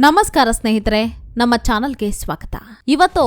ನಮಸ್ಕಾರ ಸ್ನೇಹಿತರೆ, ನಮ್ಮ ಚಾನಲ್ಗೆ ಸ್ವಾಗತ. ಇವತ್ತು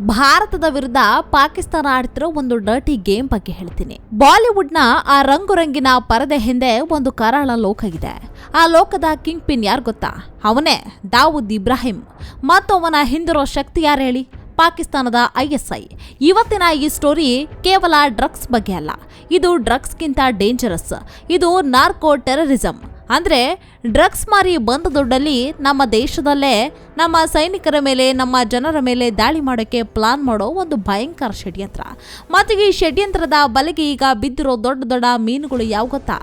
ಭಾರತದ ವಿರುದ್ಧ ಪಾಕಿಸ್ತಾನ ಆಡ್ತಿರೋ ಒಂದು ಡರ್ಟಿ ಗೇಮ್ ಬಗ್ಗೆ ಹೇಳ್ತೀನಿ. ಬಾಲಿವುಡ್ನ ಆ ರಂಗು ರಂಗಿನ ಪರದೆ ಹಿಂದೆ ಒಂದು ಕರಾಳ ಲೋಕ ಇದೆ. ಆ ಲೋಕದ ಕಿಂಗ್ ಪಿನ್ ಯಾರು ಗೊತ್ತಾ? ಅವನೇ ದಾವೂದ್ ಇಬ್ರಾಹಿಂ. ಮತ್ತು ಅವನ ಹಿಂದಿರೋ ಶಕ್ತಿ ಯಾರು ಹೇಳಿ? ಪಾಕಿಸ್ತಾನದ ಐ ಎಸ್ ಐ. ಇವತ್ತಿನ ಈ ಸ್ಟೋರಿ ಕೇವಲ ಡ್ರಗ್ಸ್ ಬಗ್ಗೆ ಅಲ್ಲ. ಇದು ಡ್ರಗ್ಸ್ಗಿಂತ ಡೇಂಜರಸ್ ಇದು ನಾರ್ಕೋ ಟೆರರಿಸಂ ಅಂದ್ರೆ ಡ್ರಗ್ಸ್ ಮಾರಿ ಬಂದ ದುಡ್ಡಲ್ಲಿ ನಮ್ಮ ದೇಶದಲ್ಲೇ, ನಮ್ಮ ಸೈನಿಕರ ಮೇಲೆ, ನಮ್ಮ ಜನರ ಮೇಲೆ ದಾಳಿ ಮಾಡೋಕ್ಕೆ ಪ್ಲಾನ್ ಮಾಡೋ ಒಂದು ಭಯಂಕರ ಷಡ್ಯಂತ್ರ. ಮತ್ತು ಈ ಷಡ್ಯಂತ್ರದ ಬಲೆಗೆ ಈಗ ಬಿದ್ದಿರೋ ದೊಡ್ಡ ದೊಡ್ಡ ಮೀನುಗಳು ಯಾವ ಗೊತ್ತಾ?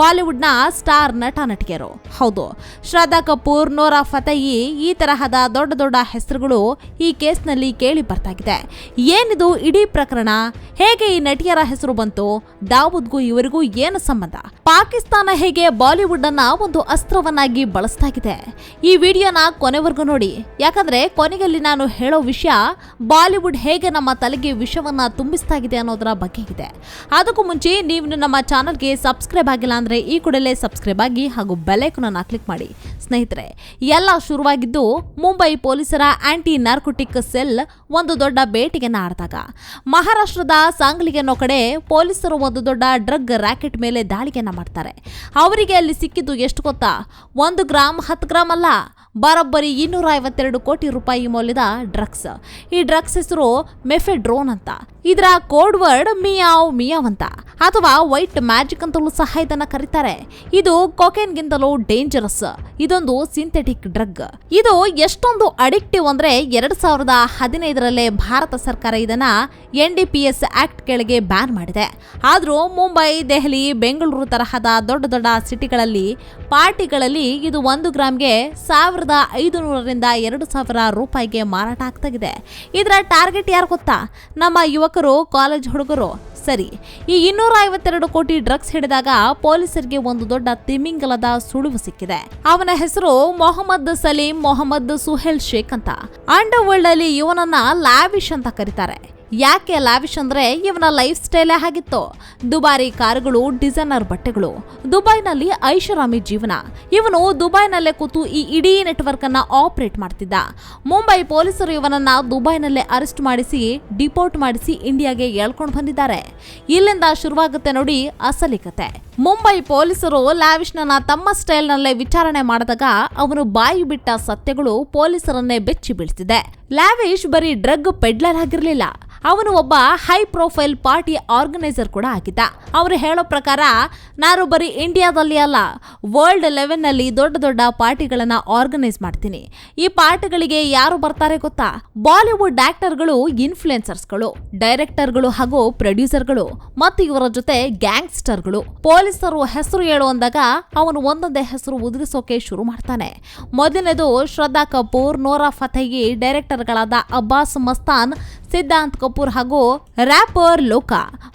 ಬಾಲಿವುಡ್ನ ಸ್ಟಾರ್ ನಟ ನಟಿಯರು ಹೌದು, ಶ್ರದ್ಧಾ ಕಪೂರ್, ನೋರಾ ಫತಯಿ ಈ ತರಹದ ದೊಡ್ಡ ದೊಡ್ಡ ಹೆಸರುಗಳು ಈ ಕೇಸ್ನಲ್ಲಿ ಕೇಳಿ ಬರ್ತಾಗಿದೆ. ಏನಿದು ಇಡೀ ಪ್ರಕರಣ? ಹೇಗೆ ಈ ನಟಿಯರ ಹೆಸರು ಬಂತು? ದಾವೂದ್ಗೂ ಇವರಿಗೂ ಏನು ಸಂಬಂಧ? ಪಾಕಿಸ್ತಾನ ಹೇಗೆ ಬಾಲಿವುಡ್ ಅನ್ನ ಒಂದು ಅಸ್ತ್ರವನ್ನಾಗಿ ಬಳಸ್ತಾಗಿದೆ ಈ ವಿಡಿಯೋನ ಕೊನೆವರೆಗೂ ನೋಡಿ. ಯಾಕಂದ್ರೆ ಕೊನೆಯಲ್ಲಿ ನಾನು ಹೇಳೋ ವಿಷಯ ಬಾಲಿವುಡ್ ಹೇಗೆ ನಮ್ಮ ತಲೆಗೆ ವಿಷವನ್ನ ತುಂಬಿಸ್ತಾಗಿದೆ ಅನ್ನೋದರ ಬಗ್ಗೆ ಇದೆ. ಅದಕ್ಕೂ ಮುಂಚೆ ನೀವು ನಮ್ಮ ಚಾನಲ್ಗೆ ಸಬ್ಸ್ಕ್ರೈಬ್ ಆಗಿಲ್ಲ ಅಂದ್ರೆ ಈ ಕೂಡಲೇ ಸಬ್ಸ್ಕ್ರೈಬ್ ಆಗಿ ಹಾಗೂ ಬೆಲೈಕನ್ನ ಕ್ಲಿಕ್ ಮಾಡಿ. ಸ್ನೇಹಿತರೆ, ಎಲ್ಲ ಶುರುವಾಗಿದ್ದು ಮುಂಬೈ ಪೊಲೀಸರ ಆಂಟಿ ನಾರ್ಕೋಟಿಕ್ ಸೆಲ್ ಒಂದು ದೊಡ್ಡ ಬೇಟಿಗೆನ ಆಡಿದಾಗ. ಮಹಾರಾಷ್ಟ್ರದ ಸಾಂಗ್ಲಿ ಅನ್ನೋ ಕಡೆ ಪೊಲೀಸರು ಒಂದು ದೊಡ್ಡ ಡ್ರಗ್ ರ್ಯಾಕೆಟ್ ಮೇಲೆ ದಾಳಿಯನ್ನ ಮಾಡ್ತಾರೆ. ಅವರಿಗೆ ಅಲ್ಲಿ ಸಿಕ್ಕಿದ್ದು ಎಷ್ಟು ಗೊತ್ತಾ? ಒಂದು ಗ್ರಾಮ್ ಹತ್ತು ಗ್ರಾಮ್ ಅಲ್ಲ. ಬರೋಬ್ಬರಿ ಇನ್ನೂರ ಐವತ್ತೆರಡು ಕೋಟಿ ರೂಪಾಯಿ ಮೌಲ್ಯದ ಡ್ರಗ್ಸ್. ಈ ಡ್ರಗ್ಸ್ ಹೆಸರು ಮೆಫೆಡ್ರೋನ್ ಅಂತ. ಇದರ ಕೋಡ್ ವರ್ಡ್ ಮಿಯಾವ್ ಮಿಯಾವ್ ಅಂತ. ಅಥವಾ ವೈಟ್ ಮ್ಯಾಜಿಕ್ ಅಂತಲೂ ಸಹ ಇದನ್ನ ಕರೀತಾರೆ. ಇದು ಕೊಕೇನ್ಗಿಂತಲೂ ಡೇಂಜರಸ್. ಇದೊಂದು ಸಿಂಥೆಟಿಕ್ ಡ್ರಗ್. ಇದು ಎಷ್ಟೊಂದು ಅಡಿಕ್ಟಿವ್ ಅಂದ್ರೆ ಎರಡ್ ಸಾವಿರದ ಹದಿನೈದರಲ್ಲೇ ಭಾರತ ಸರ್ಕಾರ ಇದನ್ನ N D P S act ಕೆಳಗೆ ಬ್ಯಾನ್ ಮಾಡಿದೆ. ಆದರೂ ಮುಂಬೈ, ದೆಹಲಿ, ಬೆಂಗಳೂರು ತರಹದ ದೊಡ್ಡ ದೊಡ್ಡ ಸಿಟಿಗಳಲ್ಲಿ ಪಾರ್ಟಿಗಳಲ್ಲಿ ಇದು ಒಂದು ಗ್ರಾಮ್ಗೆ ಸಾವಿರದ ಐದು ನೂರರಿಂದ ಎರಡು ಸಾವಿರ ರೂಪಾಯಿಗೆ ಮಾರಾಟ ಆಗ್ತಾಗಿದೆ. ಇದರ ಟಾರ್ಗೆಟ್ ಯಾರು ಗೊತ್ತಾ? ನಮ್ಮ ಯುವಕರು, ಕಾಲೇಜ್ ಹುಡುಗರು. ಸರಿ, ಈ ಇನ್ನೂರ ಐವತ್ತೆರಡು ಕೋಟಿ ಡ್ರಗ್ಸ್ ಹಿಡಿದಾಗ ಪೊಲೀಸರಿಗೆ ಒಂದು ದೊಡ್ಡ ತಿಮಿಂಗಲದ ಸುಳಿವು ಸಿಕ್ಕಿದೆ. ಅವನ ಹೆಸರು ಮೊಹಮ್ಮದ್ ಸಲೀಂ ಮೊಹಮ್ಮದ್ ಸುಹೇಲ್ ಶೇಖ್ ಅಂತ. ಅಂಡರ್ ವರ್ಲ್ಡ್ ಅಲ್ಲಿ ಇವನನ್ನ ಲ್ಯಾವಿಶ್ ಅಂತ ಕರೀತಾರೆ. ಯಾಕೆ ಲಾವಿಶ್ ಅಂದ್ರೆ ಇವನ ಲೈಫ್ ಸ್ಟೈಲೇ ಆಗಿತ್ತು. ದುಬಾರಿ ಕಾರುಗಳು, ಡಿಸೈನರ್ ಬಟ್ಟೆಗಳು. ದುಬೈನಲ್ಲಿ ಐಷಾರಾಮಿ ಜೀವನ. ಇವನು ದುಬೈನಲ್ಲೇ ಕೂತು ಈ ಇಡೀ ನೆಟ್ವರ್ಕ್ ಅನ್ನ ಆಪರೇಟ್ ಮಾಡ್ತಿದ್ದ. ಮುಂಬೈ ಪೊಲೀಸರು ಇವನನ್ನ ದುಬೈನಲ್ಲೇ ಅರೆಸ್ಟ್ ಮಾಡಿಸಿ, ಡಿಪೋರ್ಟ್ ಮಾಡಿಸಿ ಇಂಡಿಯಾಗೆ ಹೇಳ್ಕೊಂಡು ಬಂದಿದ್ದಾರೆ. ಇಲ್ಲಿಂದ ಶುರುವಾಗುತ್ತೆ ನೋಡಿ ಅಸಲಿ ಕತೆ. ಮುಂಬೈ ಪೊಲೀಸರು ಲಾವಿಶ್ನನ್ನ ತಮ್ಮ ಸ್ಟೈಲ್ನಲ್ಲೇ ವಿಚಾರಣೆ ಮಾಡಿದಾಗ ಅವನು ಬಾಯಿ ಬಿಟ್ಟ ಸತ್ಯಗಳು ಪೊಲೀಸರನ್ನೇ ಬೆಚ್ಚಿ ಬೀಳ್ತಿದೆ. ಲಾವಿಶ್ ಬರೀ ಡ್ರಗ್ ಪೆಡ್ಲರ್ ಆಗಿರಲಿಲ್ಲ. ಅವನು ಒಬ್ಬ ಹೈ ಪ್ರೊಫೈಲ್ ಪಾರ್ಟಿ ಆರ್ಗನೈಸರ್ ಕೂಡ ಆಗಿದ್ದ. ಅವರು ಹೇಳೋ ಪ್ರಕಾರ, ನಾನು ಬರೀ ಇಂಡಿಯಾದಲ್ಲಿ ಅಲ್ಲ, ವರ್ಲ್ಡ್ ಲೆವೆಲ್ನಲ್ಲಿ ದೊಡ್ಡ ದೊಡ್ಡ ಪಾರ್ಟಿಗಳನ್ನು ಆರ್ಗನೈಸ್ ಮಾಡ್ತೀನಿ. ಈ ಪಾರ್ಟಿಗಳಿಗೆ ಯಾರು ಬರ್ತಾರೆ ಗೊತ್ತಾ? ಬಾಲಿವುಡ್ ಆಕ್ಟರ್ಗಳು, ಇನ್ಫ್ಲುಯೆನ್ಸರ್ಸ್ಗಳು, ಡೈರೆಕ್ಟರ್ಗಳು ಹಾಗೂ ಪ್ರೊಡ್ಯೂಸರ್ಗಳು ಮತ್ತು ಇವರ ಜೊತೆ ಗ್ಯಾಂಗ್ಸ್ಟರ್ಗಳು. ಪೊಲೀಸರು ಹೆಸರು ಹೇಳು ಅಂದಾಗ ಅವನು ಒಂದೊಂದೇ ಹೆಸರು ಉದುರಿಸೋಕೆ ಶುರು ಮಾಡ್ತಾನೆ. ಮೊದಲನೇದು ಶ್ರದ್ಧಾ ಕಪೂರ್, ನೋರಾ ಫತೇಹಿ, ಡೈರೆಕ್ಟರ್ಗಳಾದ ಅಬ್ಬಾಸ್ ಮಸ್ತಾನ್, ಸಿದ್ಧಾಂತ್ ಕಪೂರ್ ಹಾಗೂ ರ್ಯಾಪರ್ ಲೋಕ.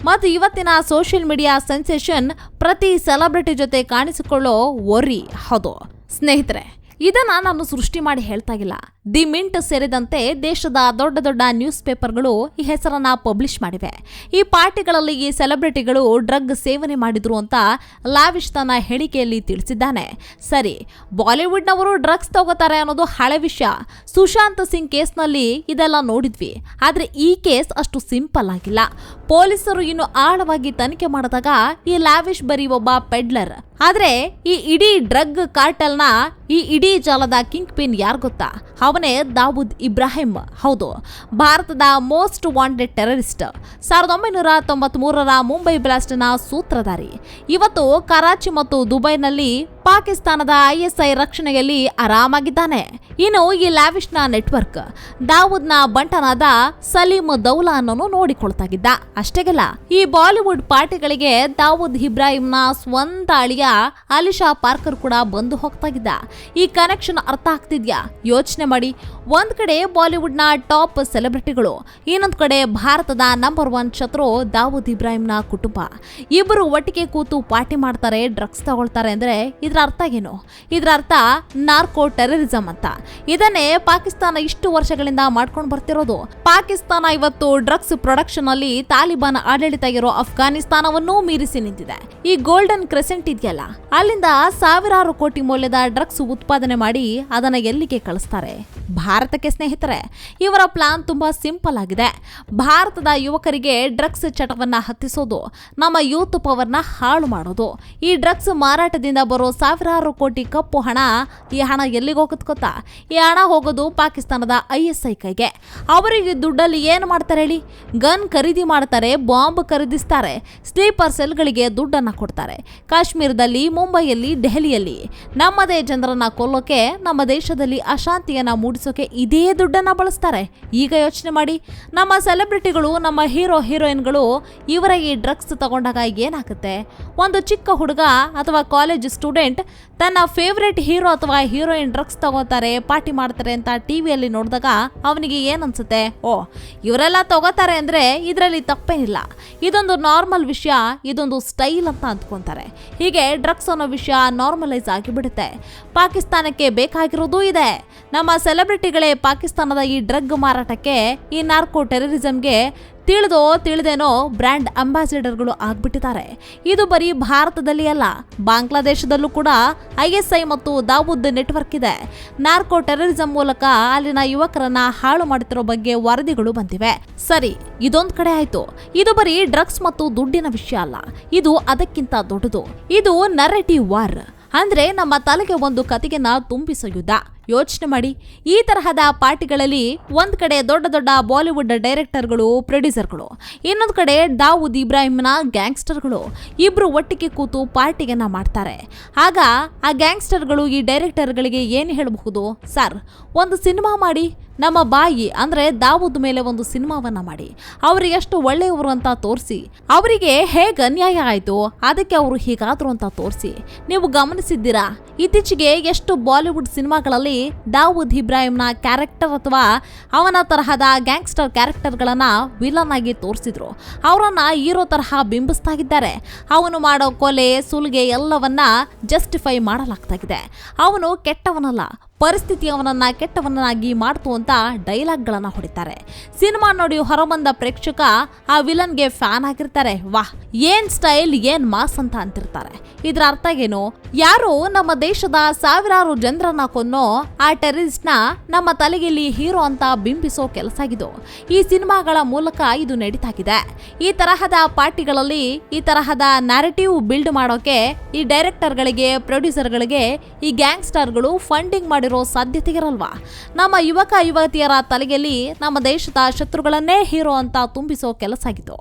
ಮತ್ತು ಇವತ್ತಿನ ಸೋಷಿಯಲ್ ಮೀಡಿಯಾ ಸೆನ್ಸೇಷನ್ ಪ್ರತಿ ಸೆಲೆಬ್ರಿಟಿ ಜೊತೆ ಕಾಣಿಸಿಕೊಳ್ಳೋ ಒರಿ ಹೌದು ಸ್ನೇಹಿತರೆ, ಇದನ್ನ ನಾನು ಸೃಷ್ಟಿ ಮಾಡಿ ಹೇಳ್ತಾ ಇಲ್ಲ. ದಿ ಮಿಂಟ್ ಸೇರಿದಂತೆ ದೇಶದ ದೊಡ್ಡ ದೊಡ್ಡ ನ್ಯೂಸ್ ಪೇಪರ್ಗಳು ಈ ಹೆಸರನ್ನ ಪಬ್ಲಿಷ್ ಮಾಡಿವೆ. ಈ ಪಾರ್ಟಿಗಳಲ್ಲಿ ಈ ಸೆಲೆಬ್ರಿಟಿಗಳು ಡ್ರಗ್ ಸೇವನೆ ಮಾಡಿದ್ರು ಅಂತ ಲಾವಿಶ್ ತನ್ನ ಹೇಳಿಕೆಯಲ್ಲಿ ತಿಳಿಸಿದ್ದಾನೆ. ಸರಿ, ಬಾಲಿವುಡ್ನವರು ಡ್ರಗ್ಸ್ ತಗೋತಾರೆ ಅನ್ನೋದು ಹಳೆ ವಿಷಯ. ಸುಶಾಂತ್ ಸಿಂಗ್ ಕೇಸ್ನಲ್ಲಿ ಇದೆಲ್ಲ ನೋಡಿದ್ವಿ. ಆದರೆ ಈ ಕೇಸ್ ಅಷ್ಟು ಸಿಂಪಲ್ ಆಗಿಲ್ಲ. ಪೊಲೀಸರು ಇನ್ನು ಆಳವಾಗಿ ತನಿಖೆ ಮಾಡಿದಾಗ ಈ ಲಾವಿಶ್ ಬರೀ ಒಬ್ಬ ಪೆಡ್ಲರ್. ಆದರೆ ಈ ಇಡೀ ಡ್ರಗ್ ಕಾರ್ಟಲ್ನ ಈ ಇಡೀ ಜಾಲದ ಕಿಂಗ್ ಪಿನ್ ಯಾರು ಗೊತ್ತಾ? ಅವನೇ ದಾವೂದ್ ಇಬ್ರಾಹಿಂ. ಹೌದು, ಭಾರತದ ಮೋಸ್ಟ್ ವಾಂಟೆಡ್ ಟೆರರಿಸ್ಟ್. ಸಾವಿರದ ಒಂಬೈನೂರ ತೊಂಬತ್ತ್ ಮೂರರ ಮುಂಬೈ ಬ್ಲಾಸ್ಟ್ನ ಸೂತ್ರಧಾರಿ. ಇವತ್ತು ಕರಾಚಿ ಮತ್ತು ದುಬೈನಲ್ಲಿ ಪಾಕಿಸ್ತಾನದ ಐಎಸ್ಐ ರಕ್ಷಣೆಯಲ್ಲಿ ಆರಾಮಾಗಿದ್ದಾನೆ. ಇನ್ನು ಈ ಲ್ಯಾವಿಶ್ನ ನೆಟ್ವರ್ಕ್, ದಾವೂದ್ನ ಬಂಟನಾದ ಸಲೀಮ್ ದೌಲಾ ಅನ್ನೋನು ನೋಡಿಕೊಳ್ತಾಗಿದ್ದ. ಅಷ್ಟೇಗಲ್ಲ, ಈ ಬಾಲಿವುಡ್ ಪಾರ್ಟಿಗಳಿಗೆ ದಾವೂದ್ ಇಬ್ರಾಹಿಂನ ಸ್ವಂತ ಅಳಿಯ ಅಲಿಶಾ ಪಾರ್ಕರ್ ಕೂಡ ಬಂದು ಹೋಗ್ತಾಗಿದ್ದ. ಈ ಕನೆಕ್ಷನ್ ಅರ್ಥ ಆಗ್ತಿದ್ಯಾ? ಯೋಚನೆ ಮಾಡಿ. ಒಂದ್ ಕಡೆ ಬಾಲಿವುಡ್ನ ಟಾಪ್ ಸೆಲೆಬ್ರಿಟಿಗಳು, ಇನ್ನೊಂದು ಕಡೆ ಭಾರತದ ನಂಬರ್ ಒನ್ ಶತ್ರು ದಾವೂದ್ ಇಬ್ರಾಹಿಂನ ಕುಟುಂಬ. ಇಬ್ಬರು ಒಟ್ಟಿಗೆ ಕೂತು ಪಾರ್ಟಿ ಮಾಡ್ತಾರೆ, ಡ್ರಗ್ಸ್ ತಗೊಳ್ತಾರೆ ಅಂದ್ರೆ ಇದ್ರ ಅರ್ಥ ಏನು? ಇದರ ಅರ್ಥ ನಾರ್ಕೋ ಟೆರರಿಸಂ ಅಂತ. ಇದನ್ನೇ ಪಾಕಿಸ್ತಾನ ಇಷ್ಟು ವರ್ಷಗಳಿಂದ ಮಾಡ್ಕೊಂಡು ಬರ್ತಿರೋದು. ಪಾಕಿಸ್ತಾನ ಇವತ್ತು ಡ್ರಗ್ಸ್ ಪ್ರೊಡಕ್ಷನ್ ಅಲ್ಲಿ ತಾಲಿಬಾನ್ ಆಡಳಿತ ಇರೋ ಅಫ್ಘಾನಿಸ್ತಾನವನ್ನೂ ಮೀರಿಸಿ ನಿಂತಿದೆ. ಈ ಗೋಲ್ಡನ್ ಕ್ರೆಸೆಂಟ್ ಇದೆಯಲ್ಲ? ಅಲ್ಲಿಂದ ಸಾವಿರಾರು ಕೋಟಿ ಮೌಲ್ಯದ ಡ್ರಗ್ಸ್ ಉತ್ಪಾದನೆ ಮಾಡಿ ಅದನ್ನ ಎಲ್ಲಿಗೆ ಕಳಿಸ್ತಾರೆ? ಭಾರತಕ್ಕೆ ಸ್ನೇಹಿತರೆ, ಇವರ ಪ್ಲಾನ್ ತುಂಬಾ ಸಿಂಪಲ್ ಆಗಿದೆ. ಭಾರತದ ಯುವಕರಿಗೆ ಡ್ರಗ್ಸ್ ಚಟವನ್ನ ಹತ್ತಿಸೋದು, ನಮ್ಮ ಯೂತ್ ಪವರ್ನ ಹಾಳು ಮಾಡೋದು. ಈ ಡ್ರಗ್ಸ್ ಮಾರಾಟದಿಂದ ಬರೋ ಸಾವಿರಾರು ಕೋಟಿ ಕಪ್ಪು ಹಣ. ಈ ಹಣ ಎಲ್ಲಿಗೆ ಹೋಗುತ್ತೆ ಗೊತ್ತಾ? ಈ ಹಣ ಹೋಗೋದು ಪಾಕಿಸ್ತಾನದ ಐ ಎಸ್ ಐ ಕೈಗೆ ಅವರಿಗೆ ದುಡ್ಡಲ್ಲಿ ಏನು ಮಾಡ್ತಾರೆ ಹೇಳಿ? ಗನ್ ಖರೀದಿ ಮಾಡ್ತಾರೆ, ಬಾಂಬ್ ಖರೀದಿಸ್ತಾರೆ, ಸ್ಲೀಪರ್ ಸೆಲ್ಗಳಿಗೆ ದುಡ್ಡನ್ನು ಕೊಡ್ತಾರೆ. ಕಾಶ್ಮೀರದಲ್ಲಿ, ಮುಂಬೈಯಲ್ಲಿ, ದೆಹಲಿಯಲ್ಲಿ. ನಮ್ಮದೇ ಜನರನ್ನ ಕೊಲ್ಲೋಕೆ, ನಮ್ಮ ದೇಶದಲ್ಲಿ ಅಶಾಂತಿಯನ್ನು ಮೂಡಿಸೋಕೆ ಇದೇ ದುಡ್ಡನ್ನು ಬಳಸ್ತಾರೆ. ಈಗ ಯೋಚನೆ ಮಾಡಿ. ನಮ್ಮ ಸೆಲೆಬ್ರಿಟಿಗಳು, ನಮ್ಮ ಹೀರೋ, ಹೀರೋಯಿನ್ಗಳು ಇವರ ಈ ಡ್ರಗ್ಸ್ ತಗೊಂಡಾಗ ಏನಾಗುತ್ತೆ? ಒಂದು ಚಿಕ್ಕ ಹುಡುಗ ಅಥವಾ ಕಾಲೇಜ್ ಸ್ಟೂಡೆಂಟ್ ತನ್ನ ಫೇವ್ರೆಟ್ ಹೀರೋ ಅಥವಾ ಹೀರೋಯಿನ್ ಡ್ರಗ್ಸ್ ತಗೋತಾರೆ ಪಾರ್ಟಿ ಮಾಡ್ತಾರೆ ಅಂತ ಟಿವಿಯಲ್ಲಿ ನೋಡಿದಾಗ ಅವನಿಗೆ ಏನನ್ಸುತ್ತೆ? ಓ, ಇವರೆಲ್ಲ ತಗೋತಾರೆ ಅಂದ್ರೆ ಇದರಲ್ಲಿ ತಪ್ಪೇನಿಲ್ಲ. ಇದೊಂದು ನಾರ್ಮಲ್ ವಿಷಯ, ಇದೊಂದು ಸ್ಟೈಲ್ ಅಂತ ಅಂದ್ಕೊತಾರೆ. ಹೀಗೆ ಡ್ರಗ್ಸ್ ಅನ್ನೋ ವಿಷಯ ನಾರ್ಮಲೈಸ್ ಆಗಿಬಿಡುತ್ತೆ. ಪಾಕಿಸ್ತಾನಕ್ಕೆ ಬೇಕಾಗಿರೋದು ಇದೆ. ನಮ್ಮ ಸೆಲೆಬ್ರಿಟಿಗಳೇ ಪಾಕಿಸ್ತಾನದ ಈ ಡ್ರಗ್ ಮಾರಾಟಕ್ಕೆ ಈ ನಾರ್ಕೋ ಟೆರರಿಸಂಗೆ ತಿಳಿದೋ ತಿಳಿದೇನೋ ಬ್ರ್ಯಾಂಡ್ ಅಂಬಾಸಿಡರ್ಗಳು ಆಗ್ಬಿಟ್ಟಿದ್ದಾರೆ. ಇದು ಬರೀ ಭಾರತದಲ್ಲಿ ಅಲ್ಲ, ಬಾಂಗ್ಲಾದೇಶದಲ್ಲೂ ಕೂಡ ಐಎಸ್ಐ ಮತ್ತು ದಾವೂದ್ ನೆಟ್ವರ್ಕ್ ಇದೆ. ನಾರ್ಕೋ ಟೆರರಿಸಂ ಮೂಲಕ ಅಲ್ಲಿನ ಯುವಕರನ್ನ ಹಾಳು ಮಾಡುತ್ತಿರೋ ಬಗ್ಗೆ ವರದಿಗಳು ಬಂದಿವೆ. ಸರಿ, ಇದೊಂದ್ ಕಡೆ ಆಯ್ತು. ಇದು ಬರೀ ಡ್ರಗ್ಸ್ ಮತ್ತು ದುಡ್ಡಿನ ವಿಷಯ ಅಲ್ಲ, ಇದು ಅದಕ್ಕಿಂತ ದೊಡ್ಡದು. ಇದು ನರೇಟಿವ್ ವಾರ್. ಅಂದ್ರೆ ನಮ್ಮ ತಲೆಗೆ ಒಂದು ಕತೆಗೆನ ತುಂಬಿಸೋ ಯುದ್ಧ. ಯೋಚನೆ ಮಾಡಿ. ಈ ತರಹದ ಪಾರ್ಟಿಗಳಲ್ಲಿ ಒಂದು ಕಡೆ ದೊಡ್ಡ ದೊಡ್ಡ ಬಾಲಿವುಡ್ ಡೈರೆಕ್ಟರ್ಗಳು, ಪ್ರೊಡ್ಯೂಸರ್ಗಳು, ಇನ್ನೊಂದು ಕಡೆ ದಾವೂದ್ ಇಬ್ರಾಹಿಂನ ಗ್ಯಾಂಗ್ಸ್ಟರ್ಗಳು. ಇಬ್ರು ಒಟ್ಟಿಗೆ ಕೂತು ಪಾರ್ಟಿಯನ್ನು ಮಾಡ್ತಾರೆ. ಆಗ ಆ ಗ್ಯಾಂಗ್ಸ್ಟರ್ಗಳು ಈ ಡೈರೆಕ್ಟರ್ಗಳಿಗೆ ಏನು ಹೇಳಬಹುದು? ಸರ್, ಒಂದು ಸಿನಿಮಾ ಮಾಡಿ. ನಮ್ಮ ಬಾಯಿ, ಅಂದ್ರೆ ದಾವೂದ್ ಮೇಲೆ ಒಂದು ಸಿನಿಮಾವನ್ನ ಮಾಡಿ. ಅವರಿಗೆ ಎಷ್ಟು ಒಳ್ಳೆಯವರು ಅಂತ ತೋರಿಸಿ. ಅವರಿಗೆ ಹೇಗೆ ಅನ್ಯಾಯ ಆಯಿತು? ಅದಕ್ಕೆ ಅವರು ಹೀಗಾದ್ರು ಅಂತ ತೋರಿಸಿ. ನೀವು ಗಮನಿಸಿದ್ದೀರಾ? ಇತ್ತೀಚೆಗೆ ಎಷ್ಟು ಬಾಲಿವುಡ್ ಸಿನಿಮಾಗಳಲ್ಲಿ ದಾವೂದ್ ಇಬ್ರಾಹಿಂನ ಕ್ಯಾರೆಕ್ಟರ್ ಅಥವಾ ಅವನ ತರಹದ ಗ್ಯಾಂಗ್ಸ್ಟರ್ ಕ್ಯಾರೆಕ್ಟರ್ಗಳನ್ನ ವಿಲನ್ ಆಗಿ ತೋರಿಸಿದ್ರು. ಅವರನ್ನ ಹೀರೋ ತರಹ ಬಿಂಬಿಸ್ತಾ ಇದ್ದಾರೆ ಅವನು ಮಾಡೋ ಕೊಲೆ, ಸುಲಿಗೆ ಎಲ್ಲವನ್ನ ಜಸ್ಟಿಫೈ ಮಾಡಲಾಗ್ತಾ ಇದೆ ಅವನು ಕೆಟ್ಟವನಲ್ಲ. ಪರಿಸ್ಥಿತಿ ಅವನನ್ನ ಕೆಟ್ಟವನಾಗಿ ಮಾಡ್ತು ಅಂತ ಡೈಲಾಗ್ಗಳನ್ನ ಹೊಡಿತಾರೆ. ಸಿನಿಮಾ ನೋಡಿ ಹೊರಬಂದ ಪ್ರೇಕ್ಷಕ ಆ ವಿಲನ್ಗೆ ಫ್ಯಾನ್ ಆಗಿರ್ತಾರೆ ವಾಹ್, ಏನ್ ಸ್ಟೈಲ್, ಏನ್ ಮಾಸ್ ಅಂತ ಅಂತಿರ್ತಾರೆ. ಇದರ ಅರ್ಥ ಏನು? ಯಾರು ನಮ್ಮ ದೇಶದ ಸಾವಿರಾರು ಜನರನ್ನ ಕೊನ್ನೋ ಆ ಟೆರರಿಸ್ಟ್ನ ನಮ್ಮ ತಲೆಗೆಲ್ಲಿ ಹೀರೋ ಅಂತ ಬಿಂಬಿಸೋ ಕೆಲಸ ಆಗಿದ್ದು ಈ ಸಿನಿಮಾಗಳ ಮೂಲಕ ಇದು ನಡೀತಾಗಿದೆ. ಈ ತರಹದ ಪಾರ್ಟಿಗಳಲ್ಲಿ ಈ ತರಹದ ನ್ಯಾರೇಟಿವ್ ಬಿಲ್ಡ್ ಮಾಡೋಕೆ ಈ ಡೈರೆಕ್ಟರ್ಗಳಿಗೆ ಪ್ರೊಡ್ಯೂಸರ್ಗಳಿಗೆ ಈ ಗ್ಯಾಂಗ್ಸ್ಟರ್ಗಳು ಫಂಡಿಂಗ್ ಮಾಡಿರೋ ಸಾಧ್ಯತೆ ಇರಲ್ವಾ ನಮ್ಮ ಯುವಕ ಯುವತಿಯರ ತಲೆಯಲ್ಲಿ ನಮ್ಮ ದೇಶದ ಶತ್ರುಗಳನ್ನೇ ಹೀರೋ ಅಂತ ತುಂಬಿಸೋ ಕೆಲಸ ಆಗಿತ್ತು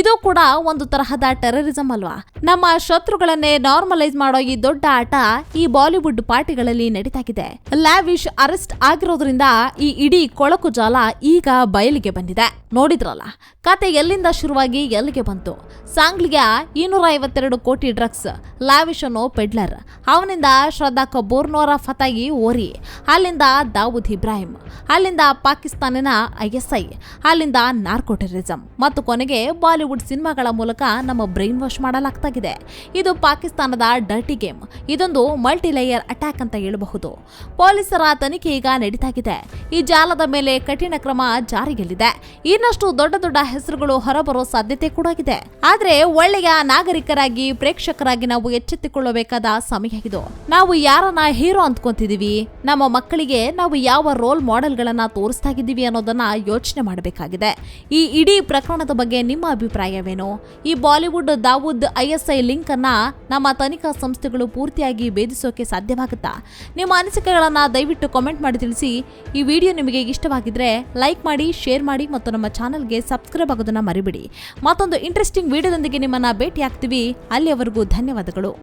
ಇದು ಕೂಡ ಒಂದು ತರಹದ ಟೆರರಿಸಂ ಅಲ್ವಾ? ನಮ್ಮ ಶತ್ರುಗಳನ್ನೇ ನಾರ್ಮಲೈಸ್ ಮಾಡೋ ಈ ದೊಡ್ಡ ಆಟ ಈ ಬಾಲಿವುಡ್ ಪಾರ್ಟಿಗಳಲ್ಲಿ ನಡೀತಾಗಿದೆ. ಲ್ಯಾವಿಶ್ ಅರೆಸ್ಟ್ ಆಗಿರೋದ್ರಿಂದ ಈ ಇಡೀ ಕೊಳಕು ಜಾಲ ಈಗ ಬಯಲಿಗೆ ಬಂದಿದೆ. ನೋಡಿದ್ರಲ್ಲ, ಕತೆ ಎಲ್ಲಿಂದ ಶುರುವಾಗಿ ಎಲ್ಲಿಗೆ ಬಂತು? ಸಾಂಗ್ಲಿಯ ಇನ್ನೂರ ಐವತ್ತೆರಡು ಕೋಟಿ ಡ್ರಗ್ಸ್ ಲ್ಯಾವಿಶ್ ಅನ್ನೋ ಪೆಡ್ಲರ್ ಅವನಿಂದ ಶ್ರದ್ಧಾ ಕಬೂರ್ನೋರ ಫತಾಗಿ ಫತಾಯಿ ಅಲ್ಲಿಂದ ದಾವೂದ್ ಇಬ್ರಾಹಿಂ, ಅಲ್ಲಿಂದ ಪಾಕಿಸ್ತಾನಿನ ಐಎಸ್ಐ, ಅಲ್ಲಿಂದ ನಾರ್ಕೋ ಮತ್ತು ಕೊನೆಗೆ ಬಾಲಿವುಡ್ ಸಿನಿಮಾಗಳ ಮೂಲಕ ನಮ್ಮ ಬ್ರೈನ್ ವಾಶ್ ಮಾಡಲಾಗ್ತಾಗಿದೆ. ಇದು ಪಾಕಿಸ್ತಾನದ ಡರ್ಟಿ ಗೇಮ್. ಇದೊಂದು ಮಲ್ಟಿಲೇಯರ್ ಅಟ್ಯಾಕ್ ಅಂತ ಹೇಳಬಹುದು. ಪೊಲೀಸರ ತನಿಖೆ ಈಗ ನಡೀತಾಗಿದೆ. ಈ ಜಾಲದ ಮೇಲೆ ಕಠಿಣ ಕ್ರಮ ಜಾರಿಯಲ್ಲಿದೆ. ಇನ್ನಷ್ಟು ದೊಡ್ಡ ದೊಡ್ಡ ಹೆಸರುಗಳು ಹೊರಬರೋ ಸಾಧ್ಯತೆ ಕೂಡ ಇದೆ ಆದ್ರೆ ಒಳ್ಳೆಯ ನಾಗರಿಕರಾಗಿ, ಪ್ರೇಕ್ಷಕರಾಗಿ ನಾವು ಎಚ್ಚೆತ್ತುಕೊಳ್ಳಬೇಕಾದ ಸಮಯ ಇದು. ನಾವು ಯಾರನ್ನ ಹೀರೋ ಅಂದ್ಕೊಂತಿದೀವಿ ನಮ್ಮ ಮಕ್ಕಳಿಗೆ ನಾವು ಯಾವ ರೋಲ್ ಮಾಡೆಲ್ಗಳನ್ನು ತೋರಿಸ್ತಾ ಇದ್ದೀವಿ ಅನ್ನೋದನ್ನು ಯೋಚನೆ ಮಾಡಬೇಕಾಗಿದೆ. ಈ ಇಡೀ ಪ್ರಕರಣದ ಬಗ್ಗೆ ನಿಮ್ಮ ಅಭಿಪ್ರಾಯವೇನು? ಈ ಬಾಲಿವುಡ್ ದಾವೂದ್ ಐಎಸ್ಐ ಲಿಂಕ್ ಲಿಂಕನ್ನು ನಮ್ಮ ತನಿಖಾ ಸಂಸ್ಥೆಗಳು ಪೂರ್ತಿಯಾಗಿ ಭೇದಿಸೋಕೆ ಸಾಧ್ಯವಾಗುತ್ತಾ? ನಿಮ್ಮ ಅನಿಸಿಕೆಗಳನ್ನು ದಯವಿಟ್ಟು ಕಾಮೆಂಟ್ ಮಾಡಿ ತಿಳಿಸಿ. ಈ ವಿಡಿಯೋ ನಿಮಗೆ ಇಷ್ಟವಾಗಿದ್ರೆ ಲೈಕ್ ಮಾಡಿ, ಶೇರ್ ಮಾಡಿ ಮತ್ತು ನಮ್ಮ ಚಾನಲ್ಗೆ ಸಬ್ಸ್ಕ್ರೈಬ್ ಆಗೋದನ್ನು ಮರಿಬಿಡಿ. ಮತ್ತೊಂದು ಇಂಟ್ರೆಸ್ಟಿಂಗ್ ವಿಡಿಯೋದೊಂದಿಗೆ ನಿಮ್ಮನ್ನು ಭೇಟಿ ಆಗ್ತೀವಿ ಅಲ್ಲಿಯವರೆಗೂ ಧನ್ಯವಾದಗಳು.